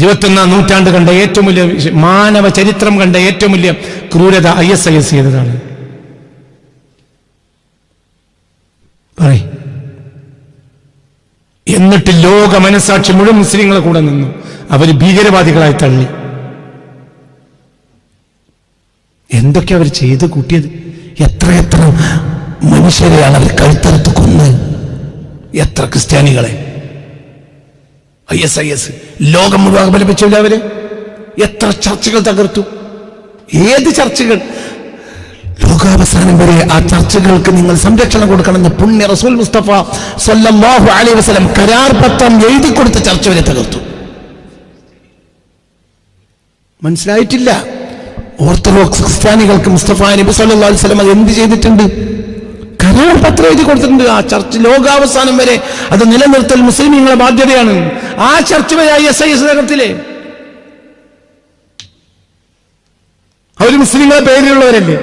ഇരുപത്തൊന്നാം നൂറ്റാണ്ട് കണ്ട ഏറ്റവും വലിയ മാനവ ചരിത്രം കണ്ട ഏറ്റവും വലിയ ക്രൂരത ഐ എസ് ഐ എസ് ചെയ്തതാണ്. പറയും. എന്നിട്ട് ലോക മനസാക്ഷി മുഴുവൻ മുസ്ലിങ്ങളെ കൂടെ നിന്നു. അവർ ഭീകരവാദികളായി തള്ളി. എന്തൊക്കെ അവർ ചെയ്ത് കൂട്ടിയത്? എത്രയെത്ര മനുഷ്യരെയാണ് അവർ കഴുത്തറുത്ത് കൊന്ന് എത്ര ക്രിസ്ത്യാനികളെ? I S I S. ലോകം മുഴുവൻ അപലപിച്ചില്ല അവർ എത്ര ചർച്ചകൾ തകർത്തു? ഏത് ചർച്ചകൾ? ലോകാവസാനം വരെ ആ ചർച്ചകൾക്ക് നിങ്ങൾ സംരക്ഷണം കൊടുക്കണമെന്ന് പുണ്യ റസൂൽ മുസ്തഫ സല്ലല്ലാഹു അലൈഹി വസല്ലം കരാർ പത്രം എഴുതി കൊടുത്ത ചർച്ച വരെ തകർത്തു. മനസ്സിലായിട്ടില്ല? ഓർത്തഡോക്സ് ക്രിസ്ത്യാനികൾക്ക് മുസ്തഫ നബി സല്ലല്ലാഹു അലൈഹി വസല്ലം അത് എന്ത് ചെയ്തിട്ടുണ്ട്? കരാർ പത്രം എഴുതി കൊടുത്തിട്ടുണ്ട്. ആ ചർച്ച് ലോകാവസാനം വരെ അത് നിലനിർത്തൽ മുസ്ലിം നിങ്ങളെ ബാധ്യതയാണ്. ആ ചർച്ച വരെ ഐ എസ് ഐ എസ് നഗരത്തിലെ. അവർ മുസ്ലിങ്ങളെ പേരിലുള്ളവരല്ലേ?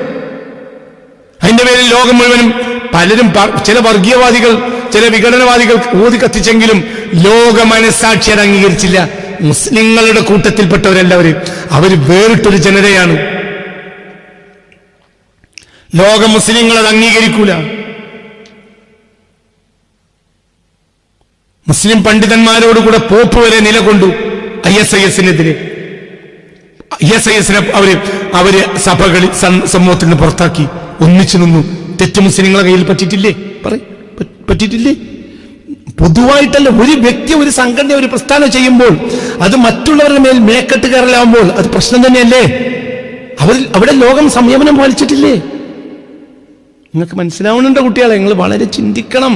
അതിന്റെ പേരിൽ ലോകം മുഴുവനും പലരും ചില വർഗീയവാദികൾ ചില വിഘടനവാദികൾ ഊതി കത്തിച്ചെങ്കിലും ലോക മനസ്സാക്ഷി അത് അംഗീകരിച്ചില്ല. മുസ്ലിങ്ങളുടെ കൂട്ടത്തിൽപ്പെട്ടവരല്ലവര് അവർ വേറിട്ടൊരു ജനതയാണ്. ലോക മുസ്ലിങ്ങൾ അത് അംഗീകരിക്കൂല. മുസ്ലിം പണ്ഡിതന്മാരോടുകൂടെ പോപ്പ് വരെ നിലകൊണ്ടു ഐ എസ് ഐ എസിനെതിരെ. ഐ എസ് ഐ എസിനെ അവർ അവർ സഭകളിൽ സമൂഹത്തിൽ നിന്ന് പുറത്താക്കി ഒന്നിച്ചു നിന്നു. തെറ്റ് മുസ്ലിങ്ങളെ കയ്യിൽ പറ്റിയിട്ടില്ലേ? പറ പറ്റിയിട്ടില്ലേ? പൊതുവായിട്ടല്ല ഒരു വ്യക്തി ഒരു സംഘടന ഒരു പ്രസ്ഥാനം ചെയ്യുമ്പോൾ അത് മറ്റുള്ളവരുടെ മേൽ മേക്കെട്ട് കയറലാവുമ്പോൾ അത് പ്രശ്നം തന്നെയല്ലേ? അവർ അവിടെ ലോകം സംയമനം പാലിച്ചിട്ടില്ലേ? നിങ്ങൾക്ക് മനസ്സിലാവുന്നുണ്ടോ കുട്ടികളെ? നിങ്ങൾ വളരെ ചിന്തിക്കണം.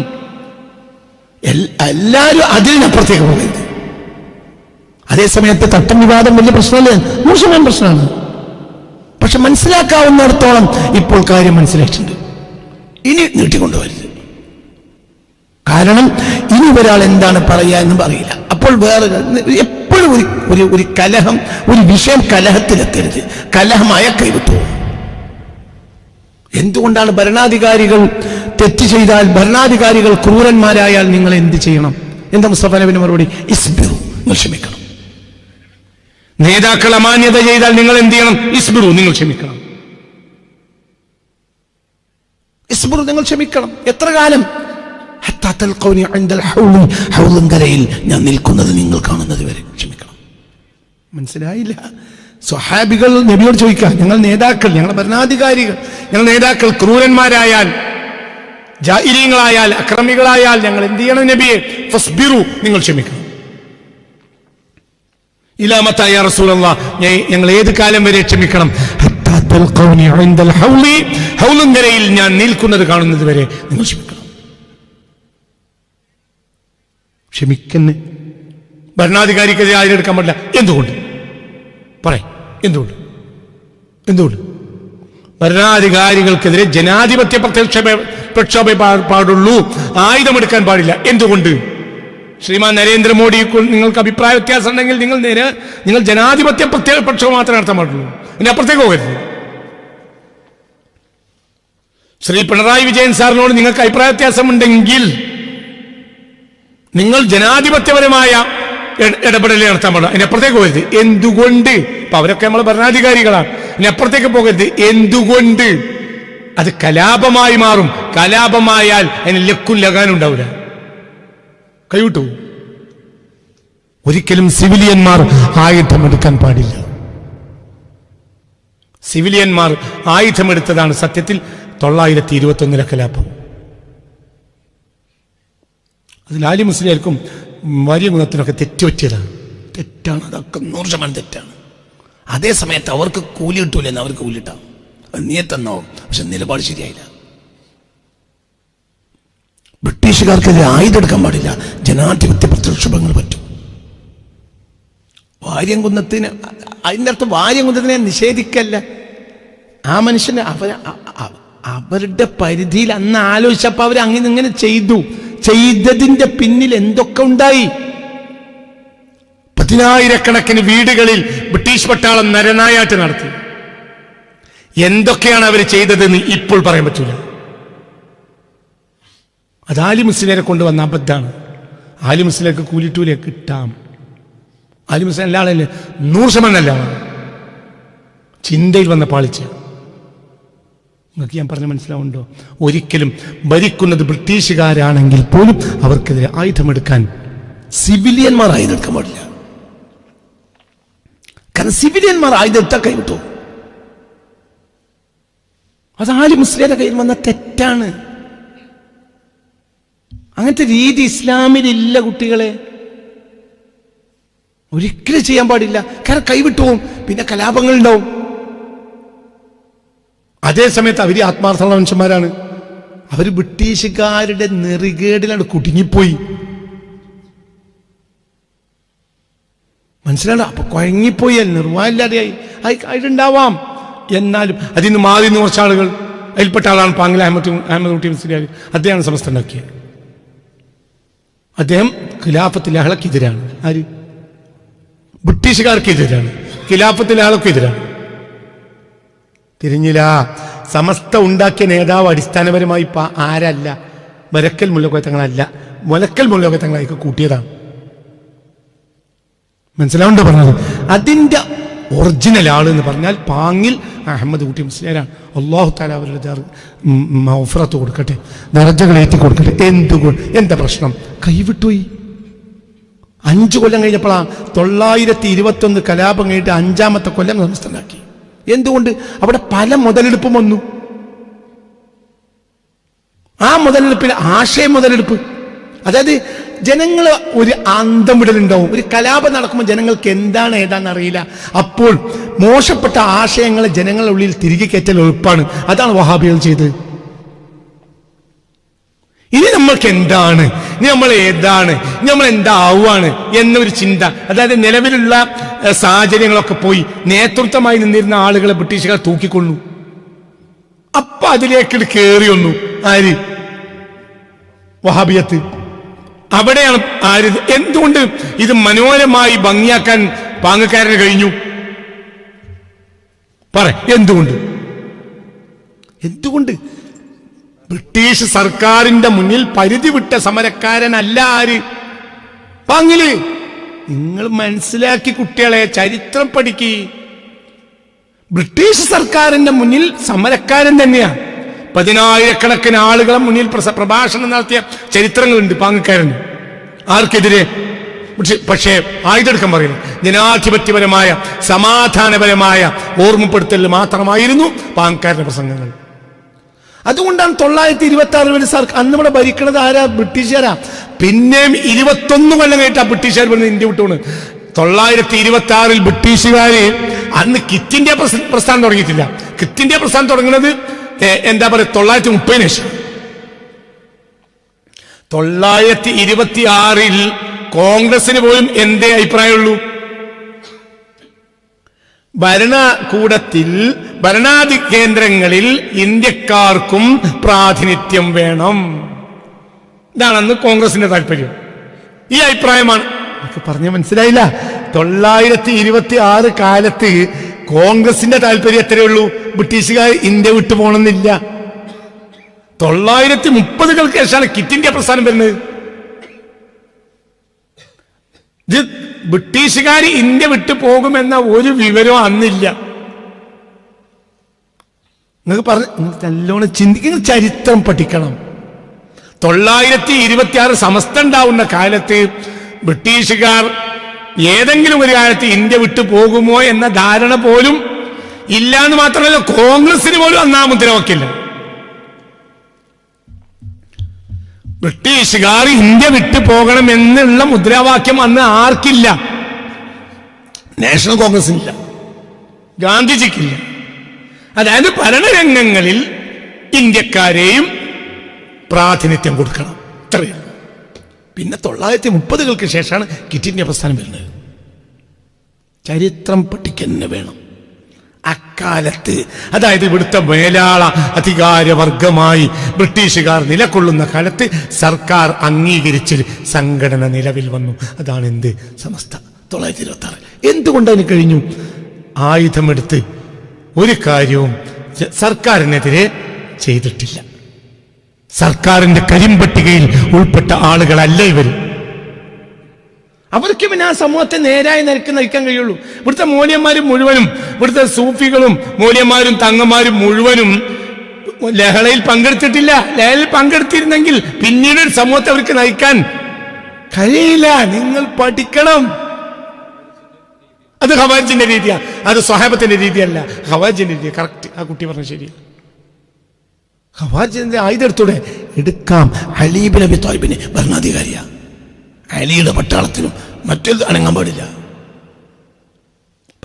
എല്ലാവരും അതിനപ്പുറത്തേക്ക് പോകരുത്. അതേ സമയത്ത് തട്ടം വിവാദം വലിയ പ്രശ്നമല്ലേ? നൂറ് പ്രശ്നമാണ്. പക്ഷെ മനസ്സിലാക്കാവുന്നിടത്തോളം ഇപ്പോൾ കാര്യം മനസ്സിലായിട്ടുണ്ട്. ഇനി നീട്ടിക്കൊണ്ടുവരുത് കാരണം ഇനി ഒരാൾ എന്താണ് പറയുക എന്നും അറിയില്ല. അപ്പോൾ വേറെ എപ്പോഴും ഒരു ഒരു ഒരു കലഹം ഒരു വിഷയം കലഹത്തിലെത്തരുത്. കലഹമായ കൈവിട്ടു. എന്തുകൊണ്ടാണ് ഭരണാധികാരികൾ തെറ്റ് ചെയ്താൽ ഭരണാധികാരികൾ ക്രൂരന്മാരായാൽ നിങ്ങൾ എന്ത് ചെയ്യണം? എന്ത മുസ്തഫ നബിന് മറുപടി? ഇസ്ബിറു നിങ്ങൾ ക്ഷമിക്കണം. നേതാക്കൾ അമാന്യത ചെയ്താൽ നിങ്ങൾ എന്ത് ചെയ്യണം? ഇസ്ബിറു നിങ്ങൾ ക്ഷമിക്കണം. ഇസ്ബിറു നിങ്ങൾ ക്ഷമിക്കണം. എത്ര കാലം? ഞാൻ നിൽക്കുന്നത് നിങ്ങൾ കാണുന്നത് വരെ ക്ഷമിക്കണം. മനസ്സിലായില്ല? സ്വഹാബികൾ നബിയോട് ചോദിക്കാം ഞങ്ങൾ നേതാക്കൾ ഞങ്ങൾ ഭരണാധികാരികൾ ഞങ്ങൾ നേതാക്കൾ ക്രൂരന്മാരായാൽ ജാഹിര്യങ്ങളായാൽ അക്രമികളായാൽ ഞങ്ങൾ എന്ത് ചെയ്യണം നബിയെ? ഫസ്ബിറു നിങ്ങൾ ക്ഷമിക്കണം. ഇലാമത്തായ റസൂലല്ല ഞങ്ങൾ ഏത് കാലം വരെ ക്ഷമിക്കണം? ഹൗളും ഞാൻ നിൽക്കുന്നത് കാണുന്നത് വരെ നിങ്ങൾ ക്ഷമിക്കണം. ക്ഷമിക്കുന്നു. ഭരണാധികാരിക്കെതിരെ എടുക്കാൻ പറ്റില്ല എന്തുകൊണ്ട്? പറയും എന്തുകൊണ്ട്? എന്തുകൊണ്ട്? ഭരണാധികാരികൾക്കെതിരെ ജനാധിപത്യ പ്രത്യക്ഷ പ്രക്ഷോഭം പാടുള്ളൂ ആയുധമെടുക്കാൻ പാടില്ല. എന്തുകൊണ്ട്? ശ്രീമാൻ നരേന്ദ്രമോദി നിങ്ങൾക്ക് അഭിപ്രായ വ്യത്യാസം ഉണ്ടെങ്കിൽ നിങ്ങൾ നേരെ നിങ്ങൾ ജനാധിപത്യ പ്രത്യേക പ്രക്ഷോഭം മാത്രമേ നടത്താൻ പാടുള്ളൂ. പിന്നെ അപ്പുറത്തേക്ക് പോകരുത്. ശ്രീ പിണറായി വിജയൻ സാറിനോട് നിങ്ങൾക്ക് അഭിപ്രായ വ്യത്യാസമുണ്ടെങ്കിൽ നിങ്ങൾ ജനാധിപത്യപരമായ ഇടപെടലേ നടത്താൻ പാടില്ല. അതിനപ്പുറത്തേക്ക് പോകരുത്. എന്തുകൊണ്ട്? അപ്പൊ അവരൊക്കെ നമ്മൾ ഭരണാധികാരികളാണ്. അതിനപ്പുറത്തേക്ക് പോകരുത്. എന്തുകൊണ്ട്? അത് കലാപമായി മാറും. കലാപമായാൽ അതിന് ലക്കും ലഗാനും ഉണ്ടാവില്ല. കൈവിട്ടു. ഒരിക്കലും സിവിലിയന്മാർ ആയുധമെടുക്കാൻ പാടില്ല. സിവിലിയന്മാർ ആയുധമെടുത്തതാണ് സത്യത്തിൽ തൊള്ളായിരത്തി ഇരുപത്തി ഒന്നിലെ കലാപം. അതിൽ ആലി മുസ്ലിയാർക്കും വലിയ ഗുണത്തിനൊക്കെ തെറ്റുപറ്റിയതാണ്. തെറ്റാണ് അതൊക്കെ നൂറ് ശതമാനം തെറ്റാണ്. അതേ സമയത്ത് അവർക്ക് കൂലി കിട്ടൂലെന്ന് അവർക്ക് കൂലി അത് പക്ഷെ നിലപാട് ശരിയായില്ല. ബ്രിട്ടീഷുകാർക്കെതിരെ ആയുധം എടുക്കാൻ പാടില്ല. ജനാധിപത്യ പ്രക്ഷോഭങ്ങൾ പറ്റും. വാര്യംകുന്നത്തിന് അതിന്റെ അർത്ഥം വാര്യംകുന്നത്തിനെ നിഷേധിക്കല്ല. ആ മനുഷ്യന് അവർ അവരുടെ പരിധിയിൽ അന്ന് ആലോചിച്ചപ്പോൾ അവർ അങ്ങനെ ഇങ്ങനെ ചെയ്തു. ചെയ്തതിന്റെ പിന്നിൽ എന്തൊക്കെ ഉണ്ടായി? പതിനായിരക്കണക്കിന് വീടുകളിൽ ബ്രിട്ടീഷ് പട്ടാളം നരനായാട്ട് നടത്തി. എന്തൊക്കെയാണ് അവർ ചെയ്തതെന്ന് ഇപ്പോൾ പറയാൻ പറ്റൂല. അത് ആലി മുസ്ലിനെ കൊണ്ടുവന്ന അബദ്ധാണ് ആലി മുസ്ലിലേക്ക് കൂലിട്ടൂലെ കിട്ടാം. ആലി മുസ്ലിം എല്ലാ ആളല്ലേ നൂറ് ശതമാനം അല്ല ചിന്തയിൽ വന്ന പാളിച്ച. നിങ്ങൾക്ക് ഞാൻ പറഞ്ഞ മനസ്സിലാവുണ്ടോ ഒരിക്കലും ഭരിക്കുന്നത് ബ്രിട്ടീഷുകാരാണെങ്കിൽ പോലും അവർക്കെതിരെ ആയുധമെടുക്കാൻ സിവിലിയന്മാർ ആയുധമെടുക്കാൻ പാടില്ല. കാരണം സിവിലിയന്മാർ ആയുധം എടുത്താൽ കൈവിട്ടു അത് ആലി മുസ്ലിയുടെ കയ്യിൽ വന്ന തെറ്റാണ്. അങ്ങനത്തെ രീതി ഇസ്ലാമിലില്ല കുട്ടികളെ. ഒരിക്കലും ചെയ്യാൻ പാടില്ല. കാരണം കൈവിട്ടു പോവും. പിന്നെ കലാപങ്ങൾ ഉണ്ടാവും അതേ സമയത്ത് അവർ ആത്മാർത്ഥമുള്ള മനുഷ്യന്മാരാണ് അവർ ബ്രിട്ടീഷുകാരുടെ നെറികേടിലാണ് കുടുങ്ങിപ്പോയി. മനസ്സിലാണ് അപ്പൊ കുഴങ്ങിപ്പോയി. നിർവാഹമില്ലാതെയായി. ആയിട്ടുണ്ടാവാം. എന്നാലും അതിൽ നിന്ന് മാറി നിന്ന് കുറച്ച് ആളുകൾ അതിൽപ്പെട്ട ആളാണ് പാങ്ങൽ അഹമ്മദ് അഹമ്മദ് കുട്ടി മുസ്ലിയാർ അദ്ദേഹമാണ് സമസ്ത ഉണ്ടാക്കിയത്. അദ്ദേഹം ഖിലാഫത്ത് ലഹളക്കെതിരാണ് ആര്? ബ്രിട്ടീഷുകാർക്കെതിരാണ്. ഖിലാഫത്ത് ലഹളക്കെതിരാണ് തിരിഞ്ഞില്ല സമസ്ത ഉണ്ടാക്കിയ നേതാവ് അടിസ്ഥാനപരമായി ഇപ്പൊ ആരല്ല? വരക്കൽ മുല്ലക്കോയത്തങ്ങളല്ല മുലക്കൽ മുല്ലക്കോയത്തങ്ങളായിക്ക് കൂട്ടിയതാണ്. മനസ്സിലാവുണ്ടോ പറഞ്ഞത്? അതിന്റെ ഒറിജിനൽ ആൾ എന്ന് പറഞ്ഞാൽ പാങ്ങിൽ അഹമ്മദ് കുട്ടി മുസ്ലിയാരാണ്. അള്ളാഹു താല അവരുടെ മൗഫറത്ത് കൊടുക്കട്ടെ ദർജകൾ ഏറ്റി കൊടുക്കട്ടെ. എന്തുകൊ എന്താ പ്രശ്നം? കൈവിട്ടുപോയി അഞ്ചു കൊല്ലം കഴിഞ്ഞപ്പോഴാണ് തൊള്ളായിരത്തി ഇരുപത്തി ഒന്ന് കലാപം കഴിഞ്ഞിട്ട് അഞ്ചാമത്തെ കൊല്ലം സംസ്ഥാനാക്കി എന്തുകൊണ്ട്? അവിടെ പല മുതലെടുപ്പും വന്നു. ആ മുതലെടുപ്പിൽ ആശയം മുതലെടുപ്പ്. അതായത് ജനങ്ങൾ ഒരു അന്തം വിടലുണ്ടാവും ഒരു കലാപം നടക്കുമ്പോൾ ജനങ്ങൾക്ക് എന്താണ് ഏതാണെന്ന് അറിയില്ല. അപ്പോൾ മോശപ്പെട്ട ആശയങ്ങൾ ജനങ്ങളുടെ ഉള്ളിൽ തിരികെ കയറ്റൽ എളുപ്പമാണ് അതാണ് വഹാബികൾ ചെയ്തത് ഇനി നമ്മൾക്ക് എന്താണ്? ഇനി നമ്മൾ ഏതാണ്? ഇനി നമ്മൾ എന്താവുകയാണ് എന്നൊരു ചിന്ത. അതായത് നിലവിലുള്ള സാഹചര്യങ്ങളൊക്കെ പോയി നേതൃത്വമായി നിന്നിരുന്ന ആളുകളെ ബ്രിട്ടീഷുകാർ തൂക്കിക്കൊള്ളു അപ്പൊ അതിലേക്ക് കയറി വന്നു. ആര്? വഹാബിയത്ത്. അവിടെയാണ് ആര് എന്തുകൊണ്ട് ഇത് മനോഹരമായി ഭംഗിയാക്കാൻ പാങ്ങക്കാരന് കഴിഞ്ഞു? പറ എന്തുകൊണ്ട്? എന്തുകൊണ്ട്? ബ്രിട്ടീഷ് സർക്കാരിന്റെ മുന്നിൽ പരിധി വിട്ട സമരക്കാരനല്ല ആര്? പാങ്ങിൽ നിങ്ങൾ മനസ്സിലാക്കി കുട്ടികളെ ചരിത്രം പഠിക്കി. ബ്രിട്ടീഷ് സർക്കാരിന്റെ മുന്നിൽ സമരക്കാരൻ തന്നെയാണ് പതിനായിരക്കണക്കിന് ആളുകളെ മുന്നിൽ പ്രഭാഷണം നടത്തിയ ചരിത്രങ്ങളുണ്ട് പാങ്ങക്കാരൻ ആർക്കെതിരെ? പക്ഷെ ആയുധെടുക്കാൻ പറയുന്നു. ജനാധിപത്യപരമായ സമാധാനപരമായ ഓർമ്മപ്പെടുത്തൽ മാത്രമായിരുന്നു പാങ്ങക്കാരന്റെ പ്രസംഗങ്ങൾ. അതുകൊണ്ടാണ് തൊള്ളായിരത്തി ഇരുപത്തി ആറ് വരെ സാർ അന്ന് ഇവിടെ ഭരിക്കണത് ആരാ? ബ്രിട്ടീഷുകാരാ. പിന്നെയും ഇരുപത്തൊന്ന് കൊല്ലം കഴിഞ്ഞിട്ട് ബ്രിട്ടീഷുകാർ ഇവിടെ ഇന്ത്യ വിട്ടുകൊണ്ട് തൊള്ളായിരത്തി ഇരുപത്തി ആറിൽ ബ്രിട്ടീഷുകാർ അന്ന് കിറ്റ് ഇന്ത്യ പ്രസ- പ്രസ്ഥാനം തുടങ്ങിയിട്ടില്ല. കിറ്റ് ഇന്ത്യ പ്രസ്ഥാനം തുടങ്ങുന്നത് എന്താ പറയുക തൊള്ളായിരത്തി മുപ്പതിന് ശേഷം. തൊള്ളായിരത്തി ഇരുപത്തി ആറിൽ കോൺഗ്രസിന് പോലും എന്തേ അഭിപ്രായമുള്ളൂ? ഭരണകൂടത്തിൽ ഭരണാധി കേന്ദ്രങ്ങളിൽ ഇന്ത്യക്കാർക്കും പ്രാതിനിധ്യം വേണം. ഇതാണെന്ന് കോൺഗ്രസിന്റെ താല്പര്യം. ഈ അഭിപ്രായമാണ്. എനിക്ക് പറഞ്ഞ മനസ്സിലായില്ല. തൊള്ളായിരത്തി ഇരുപത്തി ആറ് കാലത്ത് കോൺഗ്രസിന്റെ താല്പര്യം എത്രയേ ഉള്ളൂ? ബ്രിട്ടീഷുകാർ ഇന്ത്യ വിട്ടു പോകണമെന്നില്ല തൊള്ളായിരത്തി മുപ്പതുകൾക്ക് ശേഷമാണ് കിറ്റ് ഇന്ത്യ പ്രസ്ഥാനം വരുന്നത്. ഇത് ബ്രിട്ടീഷുകാർ ഇന്ത്യ വിട്ടു പോകുമെന്ന ഒരു വിവരവും അന്നില്ല. നിങ്ങൾക്ക് പറഞ്ഞു നല്ലോണം ചിന്തിക്കുന്ന ചരിത്രം പഠിക്കണം. തൊള്ളായിരത്തി ഇരുപത്തി ആറ് സമസ്ത ഉണ്ടാവുന്ന കാലത്ത് ബ്രിട്ടീഷുകാർ ഏതെങ്കിലും ഒരു കാലത്ത് ഇന്ത്യ വിട്ടു പോകുമോ എന്ന ധാരണ പോലും ഇല്ല എന്ന് മാത്രമല്ല കോൺഗ്രസിന് പോലും അന്നാ മുദ്രാവാക്യമില്ല ബ്രിട്ടീഷുകാർ ഇന്ത്യ വിട്ടു പോകണം എന്നുള്ള മുദ്രാവാക്യം അന്ന് ആർക്കില്ല? നാഷണൽ കോൺഗ്രസിനില്ല ഗാന്ധിജിക്കില്ല. അതായത് ഭരണരംഗങ്ങളിൽ ഇന്ത്യക്കാരെയും പ്രാതിനിധ്യം കൊടുക്കണം. ഇത്രയും പിന്നെ തൊള്ളായിരത്തി മുപ്പതുകൾക്ക് ശേഷമാണ് കിറ്റിന്റെ അവസ്ഥാനം വരുന്നത്. ചരിത്രം പഠിക്കുന്ന വേണം. അക്കാലത്ത് അതായത് ഇവിടുത്തെ മേലാള അധികാരവർഗമായി ബ്രിട്ടീഷുകാർ നിലകൊള്ളുന്ന കാലത്ത് സർക്കാർ അംഗീകരിച്ച് സംഘടന നിലവിൽ വന്നു. അതാണ് എന്ത് സമസ്ത തൊള്ളായിരത്തി ഇരുപത്തി ആറ് എന്തുകൊണ്ട് അതിന് കഴിഞ്ഞു? ആയുധമെടുത്ത് ഒരു കാര്യവും സർക്കാരിനെതിരെ ചെയ്തിട്ടില്ല. സർക്കാരിന്റെ കരിമ്പട്ടികയിൽ ഉൾപ്പെട്ട ആളുകളല്ല ഇവർ? അവർക്ക് പിന്നെ ആ സമൂഹത്തെ നേരായി നിരക്ക് നയിക്കാൻ കഴിയുള്ളൂ. ഇവിടുത്തെ മൂല്യന്മാരും മുഴുവനും ഇവിടുത്തെ സൂഫികളും മൂല്യന്മാരും തങ്ങന്മാരും മുഴുവനും ലഹളയിൽ പങ്കെടുത്തിട്ടില്ല. ലഹളയിൽ പങ്കെടുത്തിരുന്നെങ്കിൽ പിന്നീട് ഒരു സമൂഹത്തെ അവർക്ക് നയിക്കാൻ കഴിയില്ല. നിങ്ങൾ പഠിക്കണം. അത് ഹവാജിന്റെ രീതിയാണ് അത് സ്വഹാബത്തിന്റെ രീതിയല്ല. ഹവാജിന്റെ രീതി. കറക്റ്റ്. ആ കുട്ടി പറഞ്ഞ ശരി ഹവാജിന്റെ ആയുധം എടുത്തൂടെ എടുക്കാം. അലീബിൻ അബി താലിബിന് ഭരണാധികാരിയാ. അലിയുടെ പട്ടാളത്തിനും മറ്റൊരു അനങ്ങാൻ പാടില്ല.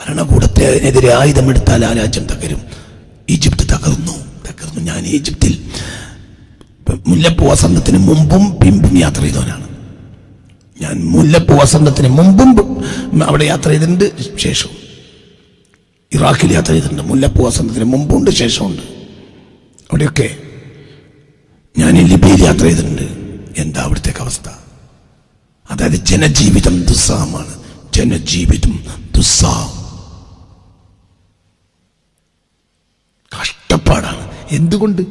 ഭരണകൂടത്തിനെതിരെ ആയുധമെടുത്താൽ ആ രാജ്യം തകരും. ഈജിപ്ത് തകർന്നു. തകർന്നു ഞാൻ ഈജിപ്തിൽ. മുല്ലപ്പൂ വസന്തത്തിന് മുമ്പും പിമ്പും യാത്ര ചെയ്തവനാണ്. ഞാൻ മുല്ലപ്പൂ വസന്തത്തിന് മുമ്പും അവിടെ യാത്ര ചെയ്തിട്ടുണ്ട് ശേഷവും. ഇറാഖിൽ യാത്ര ചെയ്തിട്ടുണ്ട്. മുല്ലപ്പൂ വസന്തത്തിന് മുമ്പുണ്ട് ശേഷമുണ്ട് അവിടെയൊക്കെ ഞാൻ ഈ ലിബിയയിൽ യാത്ര ചെയ്തിട്ടുണ്ട്. എന്താ അവിടുത്തെ അവസ്ഥ? അതായത് ജനജീവിതം ദുസ്സഹമാണ് ജനജീവിതം ദുസ്സഹം കഷ്ടപ്പാടാണ്. എന്തുകൊണ്ട്?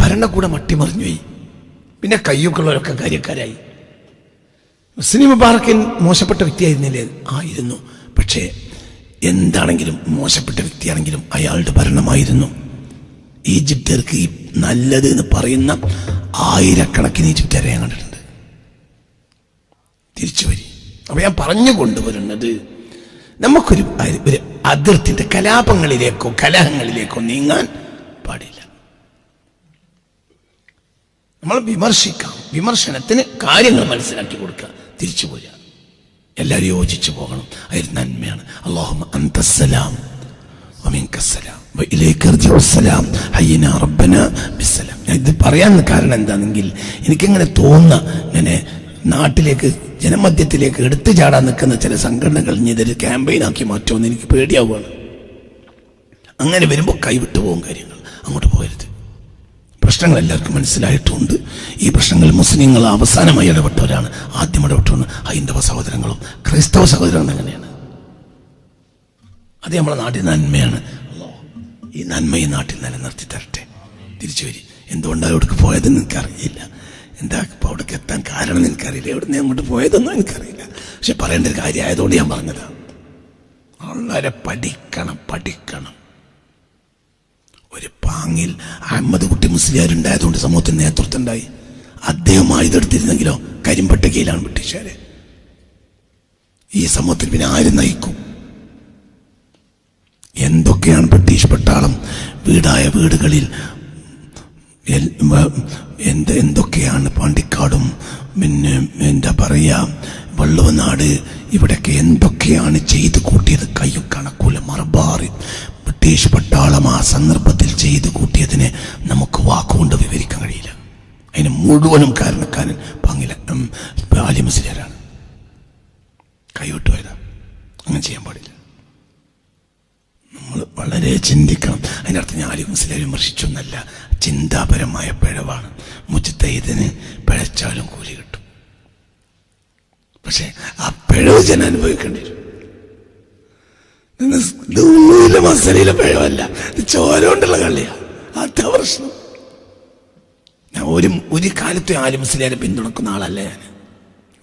ഭരണകൂടം അട്ടിമറിഞ്ഞു പോയി. പിന്നെ കയ്യൊക്കെയുള്ളവരൊക്കെ കാര്യക്കാരായി. മുസ്ലിം മുബാറക്കൻ മോശപ്പെട്ട വ്യക്തിയായിരുന്നില്ലേ? ആയിരുന്നു. പക്ഷേ എന്താണെങ്കിലും മോശപ്പെട്ട വ്യക്തിയാണെങ്കിലും അയാളുടെ ഭരണമായിരുന്നു. ഈജിപ്തുകാർക്ക് ഈ നല്ലത് എന്ന് പറയുന്ന ആയിരക്കണക്കിന് ഈജിപ്തുകാരെ ഞാൻ കണ്ടിട്ടുണ്ട്. തിരിച്ചു വരി. അപ്പൊ ഞാൻ പറഞ്ഞു കൊണ്ടുവരുന്നത് നമുക്കൊരു ഒരു അതിർത്തിന്റെ കലാപങ്ങളിലേക്കോ കലഹങ്ങളിലേക്കോ നീങ്ങാൻ പാടില്ല. നമ്മൾ വിമർശിക്കാം. വിമർശനത്തിന് കാര്യങ്ങൾ മനസ്സിലാക്കി കൊടുക്കുക. തിരിച്ചു പോരുക. എല്ലാവരും യോജിച്ചു പോകണം. അതിൽ നന്മയാണ്. അള്ളാഹു അന്തസ്സലാം വമിൻകസ്സലാം. ഞാൻ ഇത് പറയാൻ കാരണം എന്താണെങ്കിൽ എനിക്കിങ്ങനെ തോന്നുന്ന ഇങ്ങനെ നാട്ടിലേക്ക് ജനമധ്യത്തിലേക്ക് എടുത്തു ചാടാൻ നിൽക്കുന്ന ചില സംഘടനകൾ ഇനി ഇതൊരു ക്യാമ്പയിനാക്കി മാറ്റുമെന്ന് എനിക്ക് പേടിയാവുകയാണ്. അങ്ങനെ വരുമ്പോൾ കൈവിട്ടു പോകും കാര്യങ്ങൾ. അങ്ങോട്ട് പോകരുത്. പ്രശ്നങ്ങൾ എല്ലാവർക്കും മനസ്സിലായിട്ടുണ്ട്. ഈ പ്രശ്നങ്ങൾ മുസ്ലിങ്ങൾ അവസാനമായി ഇടപെട്ടവരാണ്. ആദ്യം ഇടപെട്ടവന്ന് ഹൈന്ദവ സഹോദരങ്ങളും ക്രൈസ്തവ സഹോദരങ്ങളും അങ്ങനെയാണ്. അത് നമ്മളെ നാട്ടിൽ നന്മയാണ്. ഈ നന്മ ഈ നാട്ടിൽ നിലനിർത്തി തരട്ടെ. തിരിച്ചു വരി. എന്തുകൊണ്ടാണ് അവിടേക്ക് പോയതെന്ന് എനിക്കറിയില്ല. എന്താ ഇപ്പോൾ അവിടേക്ക് എത്താൻ കാരണം എനിക്കറിയില്ല. എവിടെ നിന്ന് അങ്ങോട്ട് പോയതെന്നും എനിക്കറിയില്ല. പക്ഷെ പറയേണ്ട ഒരു കാര്യമായതുകൊണ്ട് ഞാൻ പറഞ്ഞതാണ് വളരെ പഠിക്കണം പഠിക്കണം. ഒരു പാങ്ങിൽ അഹമ്മദ് കുട്ടി മുസ്ലിയാരുണ്ടായതുകൊണ്ട് സമൂഹത്തിന് നേതൃത്വം ഉണ്ടായി. അദ്ദേഹം ആയുധെടുത്തിരുന്നെങ്കിലോ കരിമ്പട്ടകയിലാണ് ബ്രിട്ടീഷുകാരെ. ഈ സമൂഹത്തിൽ പിന്നെ ആര് നയിക്കും. എന്തൊക്കെയാണ് ബ്രിട്ടീഷ് പട്ടാളം വീടായ വീടുകളിൽ എന്ത് എന്തൊക്കെയാണ് പാണ്ടിക്കാടും പിന്നെ എന്താ പറയുക വള്ളുവനാട് ഇവിടെയൊക്കെ എന്തൊക്കെയാണ് ചെയ്തു കൂട്ടിയത്? കയ്യും കണക്കൂല മറബാറി. ബ്രിട്ടീഷ് പട്ടാളം ആ സന്ദർഭത്തിൽ ചെയ്തു കൂട്ടിയതിനെ നമുക്ക് വാക്കുകൊണ്ട് വിവരിക്കാൻ കഴിയില്ല. അതിന് മുഴുവനും കാരണക്കാരൻ പങ്കില ആലിമസിലാണ് കൈവിട്ട് പോയതാ. അങ്ങനെ ചെയ്യാൻ പാടില്ല. വളരെ ചിന്തിക്കണം. അതിനർത്ഥം ഞാൻ ആരും മുസ്ലിം വിമർശിച്ചൊന്നല്ല. ചിന്താപരമായ പിഴവാണ്. മുജിത്തയ്യതിന് പിഴച്ചാലും കൂലി കിട്ടും. പക്ഷേ ആ പിഴവ് ജനം അനുഭവിക്കേണ്ടി വരും. മസലയിലെ പിഴവല്ല. ഇത് ചോര കൊണ്ടുള്ള അതാ പ്രശ്നം. ഞാൻ ഒരു ഒരു കാലത്തെ ആലിമുസ്ലിയാരെ പിന്തുണക്കുന്ന ആളല്ല ഞാൻ.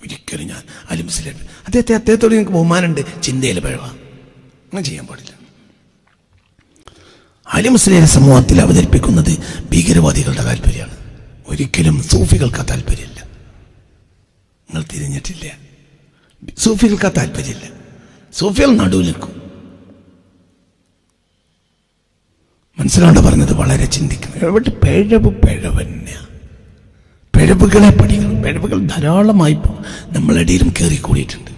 ഒരിക്കലും ഞാൻ ആലി മുസ്ലിയാർ അദ്ദേഹത്തെ അദ്ദേഹത്തോട് എനിക്ക് ബഹുമാനമുണ്ട്. ചിന്തയിലെ പഴവാ. അങ്ങനെ ചെയ്യാൻ പാടില്ല. അലി മുസ്ലിം സമൂഹത്തിൽ അവതരിപ്പിക്കുന്നത് ഭീകരവാദികളുടെ താല്പര്യമാണ്. ഒരിക്കലും സൂഫികൾക്ക് ആ താല്പര്യമില്ല. നിങ്ങൾ തിരിഞ്ഞിട്ടില്ല. സൂഫികൾക്ക് ആ താല്പര്യമില്ല. സൂഫികൾ നടുവിൽ നിൽക്കും. മനസ്സിലാണ്ട് പറഞ്ഞത് വളരെ ചിന്തിക്കണം എവിടെ പിഴവ് പിഴവന്യ പിഴവുകളെ പഠിക്കണം. പിഴവുകൾ ധാരാളമായി നമ്മളിടയിലും കയറി കൂടിയിട്ടുണ്ട്.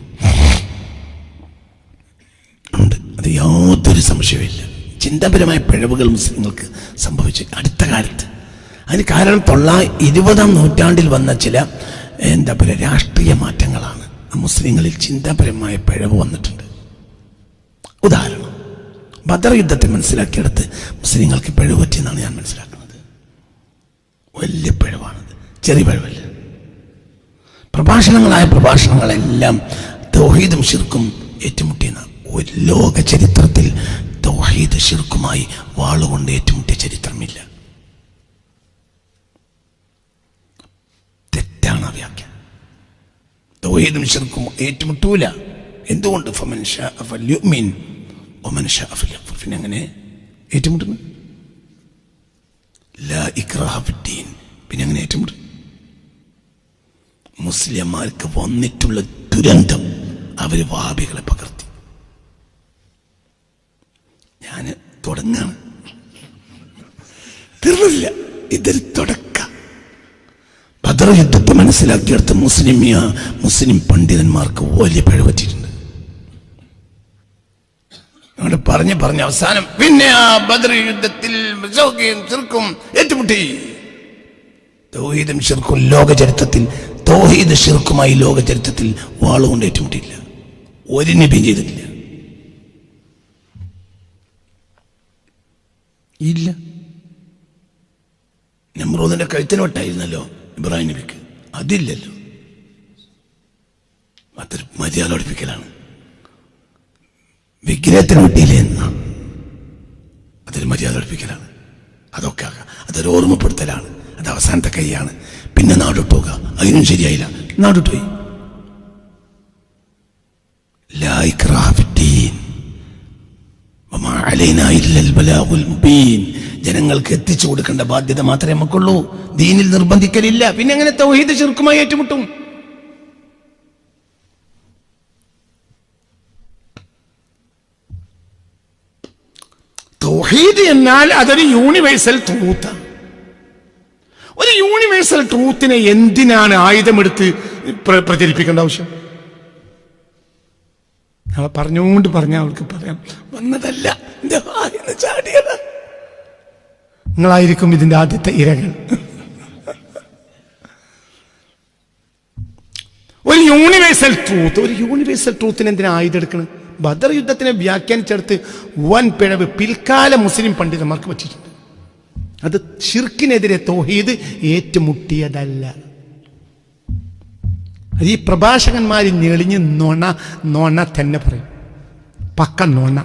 ഉണ്ട്. അത് യാതൊരു സംശയമില്ല ചിന്താപരമായ പിഴവുകൾ മുസ്ലിങ്ങൾക്ക് സംഭവിച്ചു. അടുത്ത കാലത്ത്. അതിന് കാരണം തൊള്ള ഇരുപതാം നൂറ്റാണ്ടിൽ വന്ന ചില എന്താ പറയുക രാഷ്ട്രീയ മാറ്റങ്ങളാണ്. മുസ്ലിങ്ങളിൽ ചിന്താപരമായ പിഴവ് വന്നിട്ടുണ്ട്. ഉദാഹരണം. ബദർ യുദ്ധത്തെ മനസ്സിലാക്കിയെടുത്ത് മുസ്ലിങ്ങൾക്ക് പിഴവ് പറ്റിയെന്നാണ് ഞാൻ മനസ്സിലാക്കുന്നത്. വലിയ പിഴവാണത്. ചെറിയ പിഴവല്ല. പ്രഭാഷണങ്ങളായ പ്രഭാഷണങ്ങളെല്ലാം തൗഹീദും ശിർക്കും ഏറ്റുമുട്ടിയെന്ന ലോക ചരിത്രത്തിൽ തൗഹീദ് ഷിർക്കുമായി വാളുകൊണ്ട് ഏറ്റുമുട്ടിയ ചരിത്രമില്ല. തെറ്റാണ് ആ വ്യാഖ്യാനം. തൗഹീദും ശിർക്കും ഏറ്റുമുട്ടൂല. എന്തുകൊണ്ട്. പിന്നെ അങ്ങനെ ഏറ്റുമുട്ടുന്നു പിന്നെ അങ്ങനെ ഏറ്റുമുട്ടും മുസ്ലിംമാർക്ക് വന്നിട്ടുള്ള ദുരന്തം അവർ വാബികളെ പകർത്തി. ഞാൻ തുടങ്ങാണ് തീർന്നില്ല. ഇതിൽ തുടക്ക. ഭദ്ര യുദ്ധത്തെ മനസ്സിലാക്കിയെടുത്ത മുസ്ലിം മുസ്ലിം പണ്ഡിതന്മാർക്ക് വലിയ പിഴ പറ്റിയിട്ടുണ്ട് അങ്ങോട്ട് പറഞ്ഞ് പറഞ്ഞ് അവസാനം പിന്നെ ആ ബദർ യുദ്ധത്തിൽ ചെറുക്കും ഏറ്റുമുട്ടി. തൗഹീദും ഷിർക്കും ലോക ചരിത്രത്തിൽ തൗഹീദ് ഷിർക്കുമായി ലോക ചരിത്രത്തിൽ വാളുകൊണ്ട് ഏറ്റുമുട്ടിയില്ല. ഒരു നബിയും ചെയ്തിട്ടില്ല. ഇല്ല. നെമ്രൂദിന്റെ കഴുത്തിന് വട്ടായിരുന്നല്ലോ ഇബ്രാഹിം നബിക്ക് അതില്ലല്ലോ. അതൊരു മര്യാദ പഠിപ്പിക്കലാണ്. വിഗ്രഹത്തിന് വിട്ടിയില്ലേ എന്ന? അതൊരു മര്യാദ പഠിപ്പിക്കലാണ്. അതൊക്കെ ആകാം. അതൊരു ഓർമ്മപ്പെടുത്തലാണ്. അത് അവസാനത്തെ കൈയാണ്. പിന്നെ നാടോട്ട് പോകുക അതിനും ശരിയായില്ല. നാടോട്ട് പോയി. ജനങ്ങൾക്ക് എത്തിച്ചു കൊടുക്കേണ്ട ബാധ്യത മാത്രമേ നമുക്കുള്ളൂ. ദീനിൽ നിർബന്ധിക്കലില്ല. പിന്നെ എങ്ങനെ തൗഹീദ് ചെറുക്കുമായി ഏറ്റുമുട്ടും? തൗഹീദ് എന്നാൽ അതൊരു യൂണിവേഴ്സൽ ട്രൂത്ത് ഒരു യൂണിവേഴ്സൽ ട്രൂത്തിനെ എന്തിനാണ് ആയുധമെടുത്ത് പ്രചരിപ്പിക്കേണ്ട ആവശ്യം? പറഞ്ഞുകൊണ്ട് പറഞ്ഞാൽ അവൾക്ക് പറയാം. വന്നതല്ല ചാടിയത്. നിങ്ങളായിരിക്കും ഇതിന്റെ ആദ്യത്തെ ഇരകൾ. ഒരു യൂണിവേഴ്സൽ ട്രൂത്ത് ഒരു യൂണിവേഴ്സൽ ട്രൂത്തിന് എന്തിനാ ആയുധം എടുക്കണം? ബദർ യുദ്ധത്തിനെ വ്യാഖ്യാനിച്ചെടുത്ത് വൻ പിഴവ് പിൽക്കാല മുസ്ലിം പണ്ഡിതന്മാർക്ക് പറ്റിയിട്ടുണ്ട്. അത് ഷിർക്കിനെതിരെ തോഹീദ് ഏറ്റുമുട്ടിയതല്ല. ഈ പ്രഭാഷകന്മാർ ഞെളിഞ്ഞ് നൊണ നൊണ തന്നെ പറയും. പക്ക നുണ.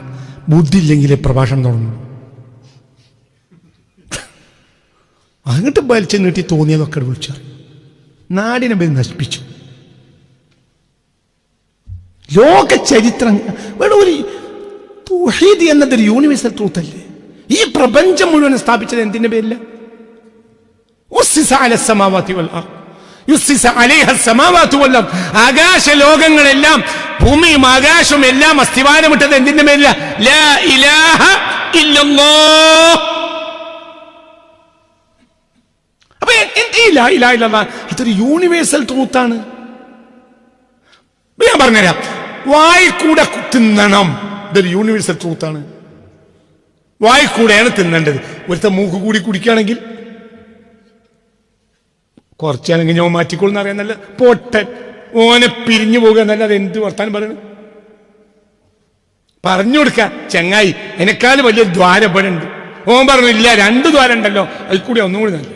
ബുദ്ധിയില്ലെങ്കിൽ പ്രഭാഷണം തുടങ്ങും. അങ്ങോട്ട് വലിച്ചു നീട്ടി തോന്നിയതൊക്കെ വിളിച്ചു നാടിനെ പേര് നശിപ്പിച്ചു. ലോക ചരിത്രം വേണം ഒരു തുഹീദ് എന്നതൊരു യൂണിവേഴ്സൽ ട്രൂത്ത് അല്ലേ? ഈ പ്രപഞ്ചം മുഴുവൻ സ്ഥാപിച്ചത് എന്തിന്റെ പേരില്ല ആകാശ ലോകങ്ങളെല്ലാം ഭൂമിയും ആകാശവും എല്ലാം അസ്ഥിവാരമിട്ടത് എന്തിന്റെ പേരില്ല ലാ ഇലാഹ ഇല്ലല്ലാഹ്. അപ്പൊ അതൊരു യൂണിവേഴ്സൽ ട്രൂത്താണ് ഞാൻ പറഞ്ഞുതരാം. വായി കൂടെ തിന്നണം. ഇതൊരു യൂണിവേഴ്സൽ ട്രൂത്താണ് വായി കൂടെയാണ് തിന്നേണ്ടത്. ഒരുത്ത മൂക്ക് കൂടി കുടിക്കുകയാണെങ്കിൽ കുറച്ചാണെങ്കിൽ ഞാൻ മാറ്റിക്കൊള്ളുന്ന അറിയാന്നല്ല പൊട്ടൻ. ഓനെ പിരിഞ്ഞു പോകുക എന്നല്ല അത് എന്ത് വർത്താനം പറയുന്നത് പറഞ്ഞു കൊടുക്ക ചങ്ങായി എന്നെക്കാൾ വലിയൊരു ദ്വാരം ഓൻ പറഞ്ഞു ഇല്ല രണ്ട് ദ്വാരം ഉണ്ടല്ലോ അതിൽ കൂടി ഒന്നും കൂടി നല്ല